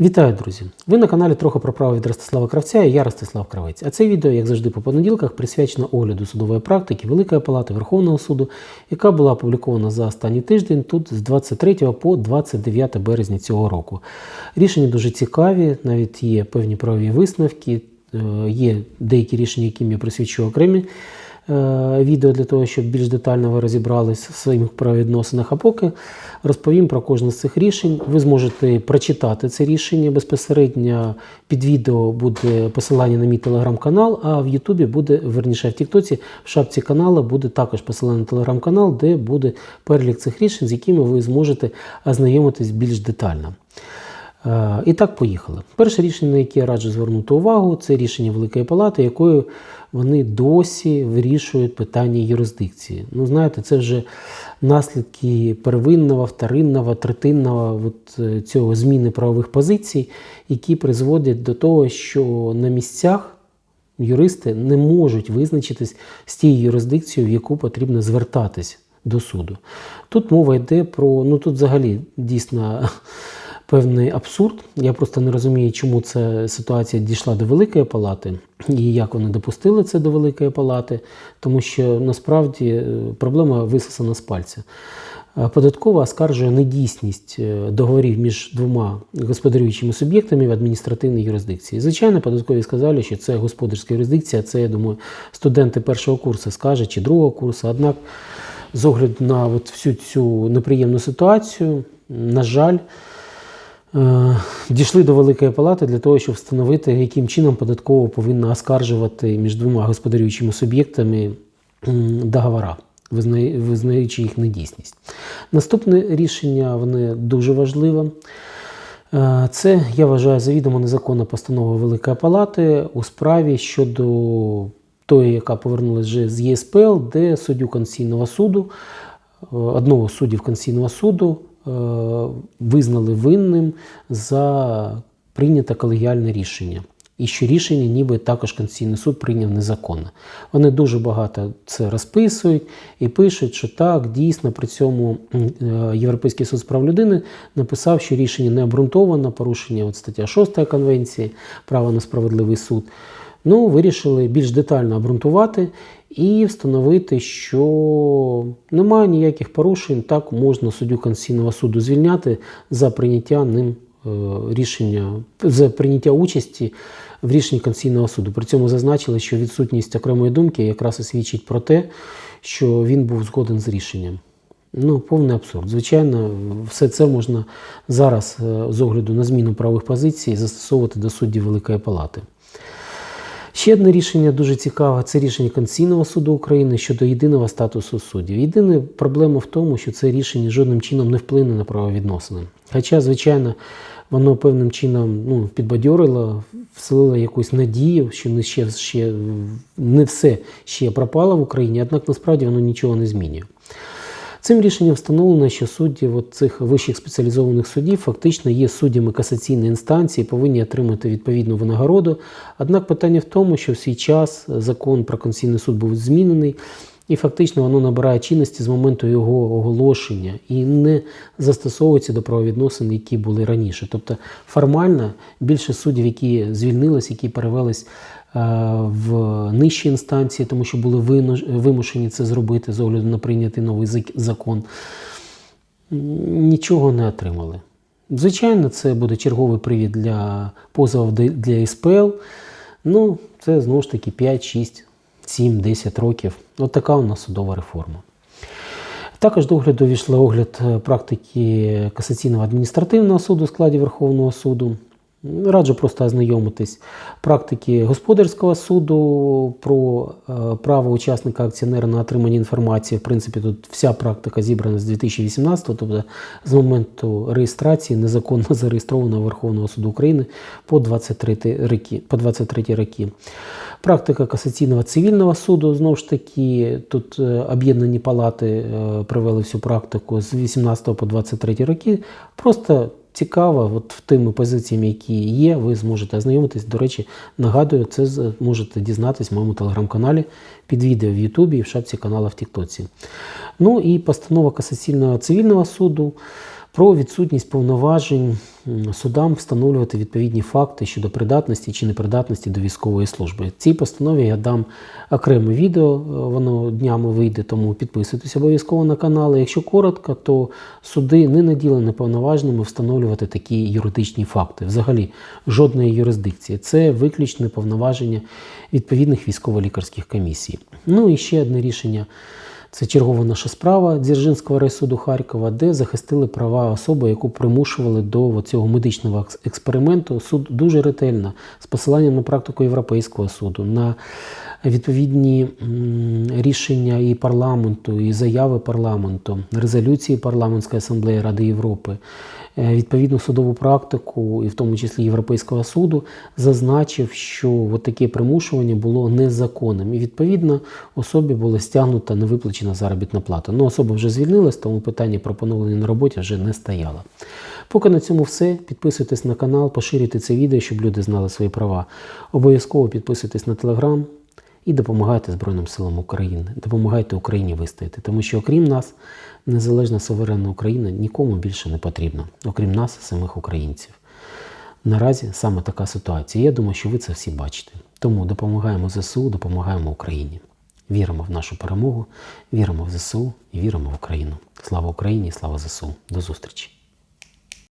Вітаю, друзі! Ви на каналі трохи про право від Ростислава Кравця і я Ростислав Кравець. А це відео, як завжди, по понеділках присвячено огляду судової практики Великої Палати Верховного суду, яка була опублікована за останній тиждень тут з 23 по 29 березня цього року. Рішення дуже цікаві, навіть є певні правові висновки, е, є деякі рішення, яким я присвячу окремі відео для того, щоб більш детально ви розібрались в своїх правовідносинах. А поки розповім про кожне з цих рішень. Ви зможете прочитати це рішення безпосередньо. Під відео буде посилання на мій телеграм-канал, а в Ютубі буде, верніше в Тіктоці, в шапці каналу буде також посилання на телеграм-канал, де буде перелік цих рішень, з якими ви зможете ознайомитись більш детально. Е, І так, поїхали. Перше рішення, на яке я раджу звернути увагу, це рішення Великої Палати, якою вони досі вирішують питання юрисдикції. Ну, знаєте, це вже наслідки первинного, вторинного, третинного от, е, цього зміни правових позицій, які призводять до того, що на місцях юристи не можуть визначитись з тією юрисдикцією, в яку потрібно звертатись до суду. Тут мова йде про, ну тут взагалі дійсно певний абсурд. Я просто не розумію, чому ця ситуація дійшла до Великої Палати і як вони допустили це до Великої Палати, тому що насправді е, проблема висосана з пальця. Е, Податкова оскаржує недійсність е, договорів між двома господарюючими суб'єктами в адміністративній юрисдикції. Звичайно, податкові сказали, що це господарська юрисдикція. Це, я думаю, студенти першого курсу скажуть чи другого курсу. Однак, з огляду на от всю цю неприємну ситуацію, на жаль, дійшли до Великої Палати для того, щоб встановити, яким чином податково повинна оскаржувати між двома господарюючими суб'єктами договора, визнаючи їх недійсність. Наступне рішення воно дуже важливе. Е, Це, я вважаю, завідомо незаконна постанова Великої Палати у справі щодо тої, яка повернулася вже з ЄСПЛ, де суддю Конституційного суду, е, одного з суддів Конституційного суду е, визнали винним за прийняте колегіальне рішення. І що рішення, ніби також Конституційний суд прийняв незаконно. Вони дуже багато це розписують і пишуть, що так, дійсно, при цьому е, Європейський суд з прав людини написав, що рішення не обґрунтовано, порушення от стаття 6 Конвенції, право на справедливий суд. Ну, вирішили більш детально обґрунтувати і встановити, що немає ніяких порушень, так можна суддю Конституційного суду звільняти за прийняття ним е, рішення за прийняття участі в рішенні Конституційного суду. При цьому зазначили, що відсутність окремої думки якраз і свідчить про те, що він був згоден з рішенням. Ну, повний абсурд. Звичайно, все це можна зараз е, з огляду на зміну правових позицій застосовувати до суддів Великої Палати. Ще одне рішення дуже цікаве це рішення Конституційного суду України щодо єдиного статусу суддів. Єдина проблема в тому, що це рішення жодним чином не вплине на правовідносини. Хоча, звичайно, воно певним чином ну, підбадьорило, вселило якусь надію, що не, ще, ще, не все ще пропало в Україні, однак насправді воно нічого не змінює. Цим рішенням встановлено, що судді от цих вищих спеціалізованих судів фактично є суддями касаційної інстанції, повинні отримати відповідну винагороду. Однак питання в тому, що в свій час закон про Конституційний суд був змінений, і фактично воно набирає чинності з моменту його оголошення і не застосовується до правовідносин, які були раніше. Тобто формально більше суддів, які звільнились, які перевелись в нижчі інстанції, тому що були вимушені це зробити з огляду на прийнятий новий закон, нічого не отримали. Звичайно, це буде черговий привід для позовів для СПЛ. Ну, це знову ж таки 5, 6, 7, 10 років. От така у нас судова реформа. Також до огляду війшли огляд е, практики касаційного адміністративного суду у складі Верховного суду. Раджу просто ознайомитись практики господарського суду про е, право учасника акціонера на отримання інформації. В принципі, тут вся практика зібрана з 2018, тобто з моменту реєстрації незаконно зареєстрованого Верховного суду України по 23 роки. По 23 роки. Практика касаційного цивільного суду знову ж таки тут е, об'єднані палати е, провели всю практику з 18 по 23 роки. Просто цікаво, от в тими позиціями, які є, ви зможете ознайомитись. До речі, нагадую, це можете дізнатись в моєму телеграм-каналі під відео в Ютубі і в шапці канала в Тіктоці. Ну і постанова касаційного цивільного суду. Про відсутність повноважень судам встановлювати відповідні факти щодо придатності чи непридатності до військової служби. Цій постанові я дам окреме відео, е, воно днями вийде, тому підписуйтесь обов'язково на канал. Якщо коротко, то суди не наділені повноваженими встановлювати такі юридичні факти. Взагалі жодної юрисдикції. Це виключне повноваження відповідних військово-лікарських комісій. Ну і ще одне рішення. Це чергова наша справа Дзержинського райсуду Харкова, де захистили права особи, яку примушували до цього медичного експерименту. Суд дуже ретельно, з посиланням на практику Європейського суду, на відповідні рішення і парламенту, і заяви парламенту, резолюції парламентської асамблеї Ради Європи, е, відповідну судову практику, і в тому числі Європейського суду, зазначив, що от таке примушування було незаконним. І відповідно особі була стягнута невиплачена заробітна плата. Ну, особа вже звільнилась, тому питання про поновлення на роботі вже не стояло. Поки на цьому все. Підписуйтесь на канал, поширюйте це відео, щоб люди знали свої права. Обов'язково підписуйтесь на телеграм і допомагайте Збройним силам України. Допомагайте Україні вистояти, тому що окрім нас, незалежна суверенна Україна нікому більше не потрібна, окрім нас, самих українців. Наразі саме така ситуація. Я думаю, що ви це всі бачите. Тому допомагаємо ЗСУ, допомагаємо Україні. Віримо в нашу перемогу, віримо в ЗСУ і віримо в Україну. Слава Україні, слава ЗСУ. До зустрічі!